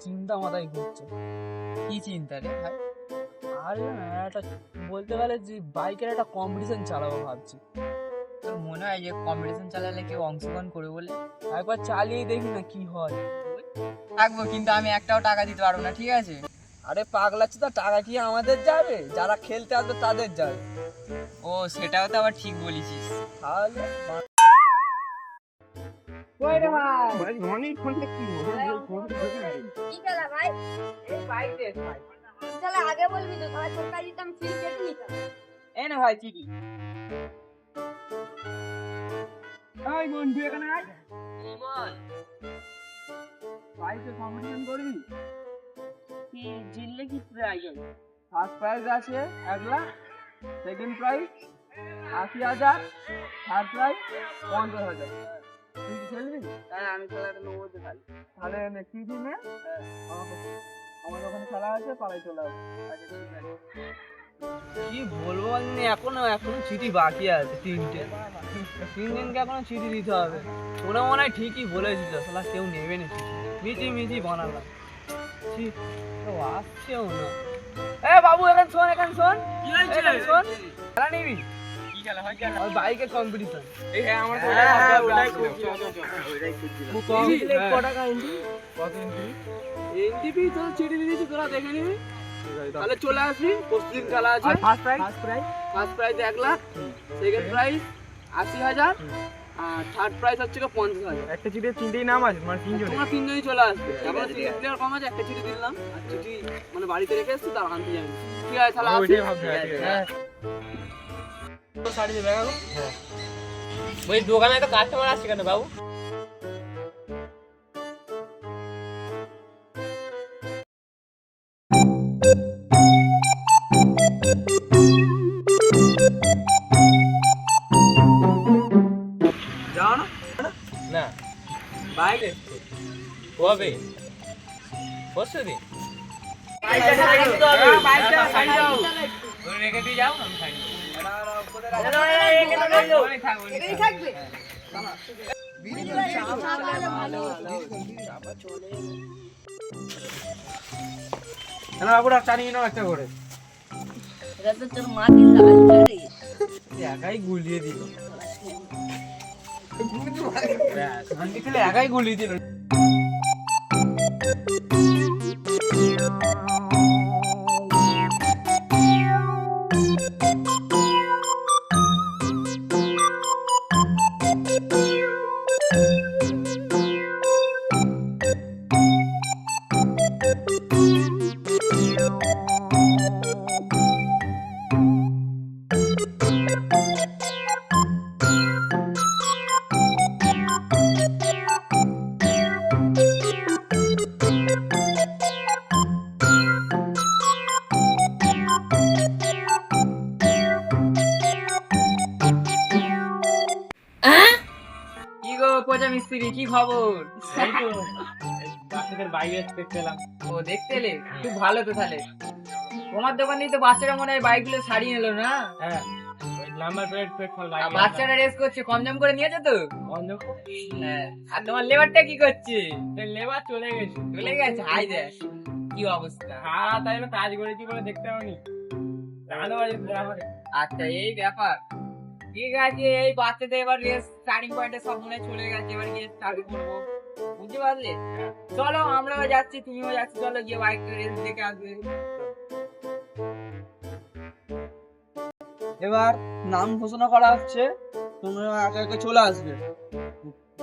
চিন্তা মাথায় ঘুরছে কি চিন্তা রে ভাই? আরে একটা বলতে গেলে যে বাইকের একটা কম্পিটিশন চালাবো ভাবছি। তোর মনে হয় যে কম্পিটিশন চালালে কেউ অংশগ্রহণ করবে বলে? একবার চালিয়ে দেখি না কি হয়। থাকব, কিন্তু আমি একটাও টাকা দিতে পারব না, ঠিক আছে? আরে পাগলাচ্ছে তো টাকা কি আমাদের যাবে? যারা খেলতে আসবে তাদের যাবে। ও, সেটাও তো আবার ঠিক বলেছিস। তাহলে কি খেলা ভাই? তাহলে আগে বলবি তো তাহলে তোর কাছে দিতাম ফ্রি কেটে নিতাম এ না ভাই চিঠি এই বন্ধু এখানে আয়। করবি? কি জিতলে কি প্রাইজ হবে? ফার্স্ট প্রাইজ আছে এক লাখ সেকেন্ড প্রাইজ আশি হাজার থার্ড প্রাইজ পঞ্চাশ হাজার। খেলবি? হ্যাঁ আমি নেব তো তাহলে কি দিন আমার ওখানে খেলা আছে পাড়ায় চলে আচ্ছা ঠিক আছে কি বলব বলিনি এখনও এখনও চিঠি বাকি আছে তিনটে। তিন দিনকে এখনও চিঠি দিতে হবে। ওরা মনে হয় ঠিকই বলেছিল শালা কেউ নেবে না মিটি মিটি বানালাম। কেউ আসছেও না। এ বাবু এখানে শোন এখানে শোন। কি হয়েছে? শোন। খেলা নিবি? খেলা হয় খেলা। ওই বাইকে কম্পিটিশন এই হ্যাঁ আমার ওটাই খুব টাকা কত চিঠি দিয়েছি তোরা দেখে নিবি। তাহলে চলে আসবি পরশুদিন খেলা আছে। First prize first prize first prize এক লাখ সেকেন্ড প্রাইজ আশি হাজার আর থার্ড প্রাইজ হচ্ছে পঞ্চাশ হাজার। একটা চিঠির তিনটেই নাম আছে মানে তিনজন তোমরা তিনজনই চলে আসবে। এখন চিঠি প্লেয়ার কম আছে একটা চিঠি দিলাম। আর চিঠি মানে বাড়িতে রেখে এসছি তার আনতে যাবি। ঠিক আছে তাহলে আসি। শাড়ি দেবে ওই দোকানে তো কাস্টমার আসছে কেন বাবু? যাও না। না। বাইক কবে? পরশু দিন রেখে দিয়ে যাও আমি বাবুরা চালিয়ে নাও একটা করে একাই গুলিয়ে দিল একাই গুলিয়ে দিল। মিস্ত্রি কি খবর? বাচ্চাদের বাইরে পেলাম। ও দেখতে এলে? খুব ভালো তো তাহলে। তোমার দোকানেই তো বাচ্চারা মনে হয় বাইকগুলো সারিয়ে নিলো না? হ্যাঁ নাম্বার প্লেট প্লেট ফল বাচ্চারা রেস করছে কম করে নিয়েছে তো? বন্ধ হ্যাঁ। আর তোমার লেবারটা কি করছে? লেবার চলে গেছে। চলে গেছে? হাই দেখ কি অবস্থা? হ্যাঁ তাই কাজ করেছি বলে দেখতে আমার আচ্ছা এই ব্যাপার। ঠিক আছে, এই বাচ্চাদের এবার রেস স্টার্টিং পয়েন্টে সব মনে চলে গেছে, এবার গিয়ে স্টার্ট করব। বুঝতে পারলে? চলো, আমরাও যাচ্ছি, তুমিও যাচ্ছি, চলো গিয়ে বাইক রেস দেখে আসবে। এবার নাম ঘোষণা করা হচ্ছে, তোমরা একে একে চলে আসবে।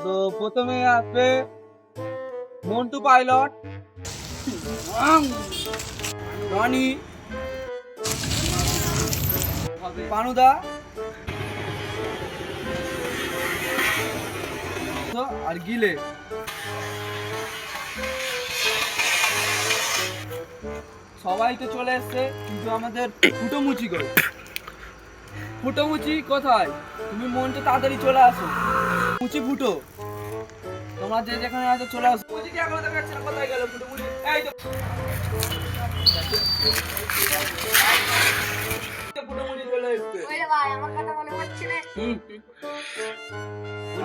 তো প্রথমে আসবে মন্টু পাইলট। রনি। পানুদা। তো আর গিলে। সবাই তো চলে এসছে কিন্তু আমাদের ফুটোমুচি করে। ফুটোমুচি কোথায়? তুমি মনটা তাড়াতাড়ি চলে আসো। মুচি ফুটো তোমরা যে যেখানে আছো চলে আসো। কোথায় গেল ফুটোমুচি? এই তো। ফুটোমুচি চলে এসছে। আমার কথা মনে হচ্ছে না?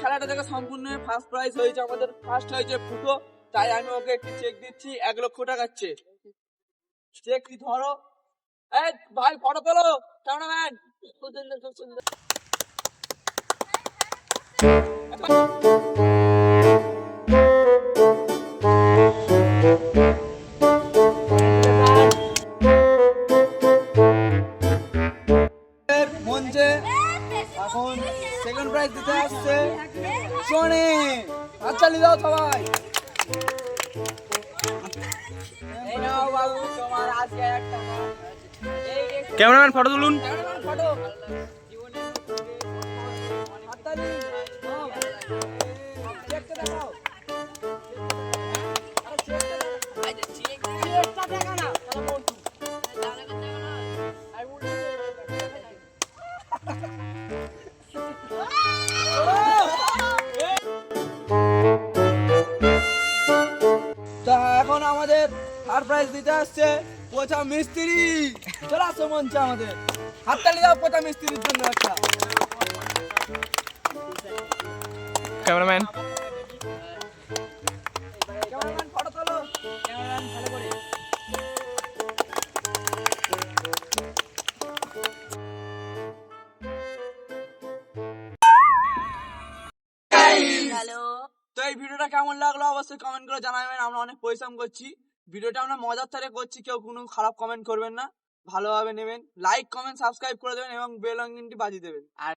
খেলাটা থেকে সম্পূর্ণ ফার্স্ট প্রাইজ হয়েছে আমাদের ফার্স্ট হয়েছে ফুটো। তাই আমি ওকে একটি চেক দিচ্ছি, এক লক্ষ টাকার চেক কি ধরো? এই ভাই ফটো তোলো ক্যামেরাম্যান সুন্দর সুন্দর শোনে হাততালি দাও সবাই। ক্যামেরাম্যান ফটো তুলুন। ফটো। থার্ড প্রাইজ দিতে আসছে পোচা মিস্ত্রি। চলে আসো মঞ্চে আমাদের। হাততালি দাও পোচা মিস্ত্রির জন্য একটা। ক্যামেরাম্যান। ক্যামেরাম্যান ফটো তোলো। ক্যামেরাম্যান ভালো করে। হ্যালো। তো এই ভিডিওটা কেমন লাগল অবশ্যই কমেন্ট করে জানাবেন। আমরা অনেক পরিশ্রম করছি। ভিডিওটা আমরা মজার তারে করছি, কেউ কোনো খারাপ কমেন্ট করবেন না। ভালোভাবে নেবেন। লাইক কমেন্ট সাবস্ক্রাইব করে দেবেন এবং বেল আইকনটি বাজিয়ে দেবেন। আর